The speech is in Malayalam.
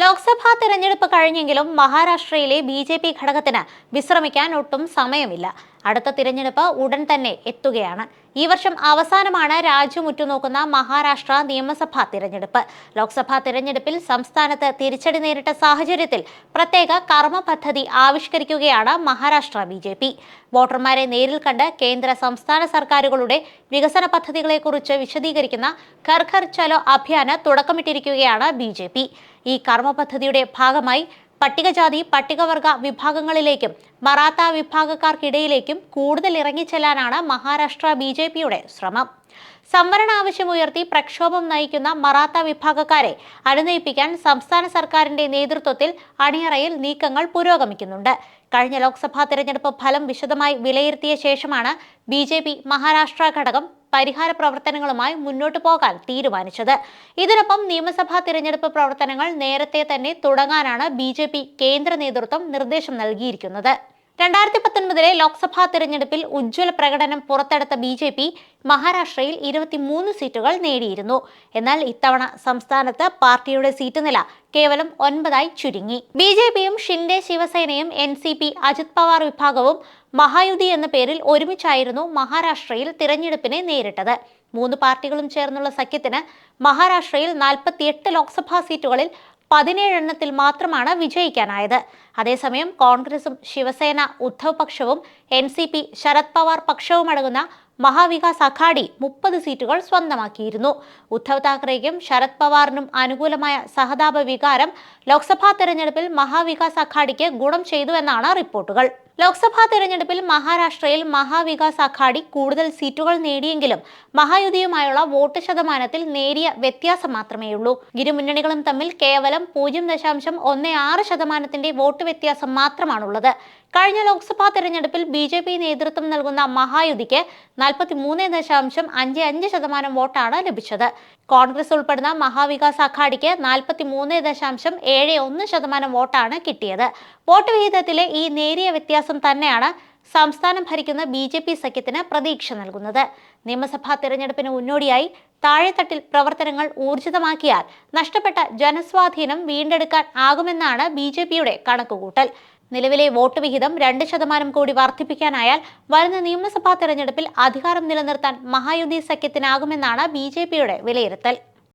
ലോക്സഭാ തെരഞ്ഞെടുപ്പ് കഴിഞ്ഞെങ്കിലും മഹാരാഷ്ട്രയിലെ ബി ജെ പി ഘടകത്തിന് വിശ്രമിക്കാൻ ഒട്ടും സമയമില്ല. അടുത്ത തിരഞ്ഞെടുപ്പ് ഉടൻ തന്നെ എത്തുകയാണ്. ഈ വർഷം അവസാനമാണ് രാജ്യം ഉറ്റുനോക്കുന്ന മഹാരാഷ്ട്ര നിയമസഭാ തിരഞ്ഞെടുപ്പ്. ലോക്സഭാ തിരഞ്ഞെടുപ്പിൽ സംസ്ഥാനത്ത് തിരിച്ചടി നേരിട്ട സാഹചര്യത്തിൽ പ്രത്യേക കർമ്മ പദ്ധതി ആവിഷ്കരിക്കുകയാണ് മഹാരാഷ്ട്ര ബി ജെ പി. വോട്ടർമാരെ നേരിൽ കണ്ട് കേന്ദ്ര സംസ്ഥാന സർക്കാരുകളുടെ വികസന പദ്ധതികളെക്കുറിച്ച് വിശദീകരിക്കുന്ന ഘർ ചലോ അഭിയാന് തുടക്കമിട്ടിരിക്കുകയാണ് ബി ജെ പി. ഈ കർമ്മ പദ്ധതിയുടെ ഭാഗമായി പട്ടികജാതി പട്ടികവർഗ വിഭാഗങ്ങളിലേക്കും മറാത്ത വിഭാഗക്കാർക്കിടയിലേക്കും കൂടുതൽ ഇറങ്ങിച്ചെല്ലാനാണ് മഹാരാഷ്ട്ര ബി ജെ പിയുടെ ശ്രമം. സംവരണ ആവശ്യമുയർത്തി പ്രക്ഷോഭം നയിക്കുന്ന മറാത്ത വിഭാഗക്കാരെ അനുനയിപ്പിക്കാൻ സംസ്ഥാന സർക്കാരിന്റെ നേതൃത്വത്തിൽ അണിയറയിൽ നീക്കങ്ങൾ പുരോഗമിക്കുന്നുണ്ട്. കഴിഞ്ഞ ലോക്സഭാ തെരഞ്ഞെടുപ്പ് ഫലം വിശദമായി വിലയിരുത്തിയ ശേഷമാണ് ബി മഹാരാഷ്ട്ര ഘടകം പരിഹാര പ്രവർത്തനങ്ങളുമായി മുന്നോട്ട് പോകാൻ തീരുമാനിച്ചത്. ഇതിനൊപ്പം നിയമസഭാ തിരഞ്ഞെടുപ്പ് പ്രവർത്തനങ്ങൾ നേരത്തെ തന്നെ തുടങ്ങാനാണ് ബി കേന്ദ്ര നേതൃത്വം നിർദ്ദേശം നൽകിയിരിക്കുന്നത്. രണ്ടായിരത്തി പത്തൊൻപതിലെ ലോക്സഭാ തിരഞ്ഞെടുപ്പിൽ ഉജ്ജ്വല പ്രകടനം പുറത്തെടുത്ത ബി ജെ പി മഹാരാഷ്ട്രയിൽ ഇരുപത്തിമൂന്ന് സീറ്റുകൾ നേടിയിരുന്നു. എന്നാൽ ഇത്തവണ സംസ്ഥാനത്ത് പാർട്ടിയുടെ സീറ്റ് നില കേവലം ഒൻപതായി ചുരുങ്ങി. ബി ജെ പിയും ഷിൻഡെ ശിവസേനയും N C P Ajit Pawar വിഭാഗവും മഹായുതി എന്ന പേരിൽ ഒരുമിച്ചായിരുന്നു മഹാരാഷ്ട്രയിൽ തിരഞ്ഞെടുപ്പിനെ നേരിട്ടത്. മൂന്ന് പാർട്ടികളും ചേർന്നുള്ള സഖ്യത്തിന് മഹാരാഷ്ട്രയിൽ നാൽപ്പത്തിയെട്ട് ലോക്സഭാ സീറ്റുകളിൽ പതിനേഴ് എണ്ണത്തിൽ മാത്രമാണ് വിജയിക്കാനായത്. അതേസമയം കോൺഗ്രസും Shiv Sena Uddhav പക്ഷവും N C P Sharad Pawar പക്ഷവും അടങ്ങുന്ന മഹാവികാസ് അഘാഡി മുപ്പത് സീറ്റുകൾ സ്വന്തമാക്കിയിരുന്നു. ഉദ്ധവ് താക്കറെയും ശരത് പവാറിനും അനുകൂലമായ സഹതാപ വികാരം ലോക്സഭാ തെരഞ്ഞെടുപ്പിൽ മഹാവികാസ് അഘാഡിക്ക് ഗുണം ചെയ്തു എന്നാണ് റിപ്പോർട്ടുകൾ. ലോക്സഭാ തെരഞ്ഞെടുപ്പിൽ മഹാരാഷ്ട്രയിൽ മഹാവികാസ് അഘാഡി കൂടുതൽ സീറ്റുകൾ നേടിയെങ്കിലും മഹായുതിയുമായുള്ള വോട്ട് ശതമാനത്തിൽ നേരിയ വ്യത്യാസം മാത്രമേയുള്ളൂ ഇരുമുന്നണികളും തമ്മിൽ കേവലം പൂജ്യം ദശാംശം ഒന്ന് ആറ് ശതമാനത്തിന്റെ വോട്ട് വ്യത്യാസം മാത്രമാണുള്ളത്. കഴിഞ്ഞ ലോക്സഭാ തെരഞ്ഞെടുപ്പിൽ ബി നേതൃത്വം നൽകുന്ന മഹായുതിക്ക് നാൽപ്പത്തി മൂന്ന് ദശാംശം അഞ്ച് അഞ്ച് ശതമാനം വോട്ടാണ് ലഭിച്ചത്. കോൺഗ്രസ് ഉൾപ്പെടുന്ന മഹാവികാസ് അഘാഡിക്ക് നാൽപ്പത്തി മൂന്ന് ദശാംശം ഏഴ് ഒന്ന് ശതമാനം വോട്ടാണ് കിട്ടിയത്. വോട്ട് വിഹിതത്തിലെ ഈ നേരിയ വ്യത്യാസം തന്നെയാണ് സംസ്ഥാനം ഭരിക്കുന്ന ബി ജെ പി സഖ്യത്തിന് പ്രതീക്ഷ നൽകുന്നത്. നിയമസഭാ തിരഞ്ഞെടുപ്പിന് മുന്നോടിയായി താഴെത്തട്ടിൽ പ്രവർത്തനങ്ങൾ ഊർജിതമാക്കിയാൽ നഷ്ടപ്പെട്ട ജനസ്വാധീനം വീണ്ടെടുക്കാൻ ആകുമെന്നാണ് ബി ജെ പിയുടെ കണക്കുകൂട്ടൽ. നിലവിലെ വോട്ട് വിഹിതം രണ്ട് ശതമാനം കൂടി വർദ്ധിപ്പിക്കാനായാൽ വരുന്ന നിയമസഭാ തെരഞ്ഞെടുപ്പിൽ അധികാരം നിലനിർത്താൻ മഹായുദ്ധി സഖ്യത്തിനാകുമെന്നാണ് ബി വിലയിരുത്തൽ.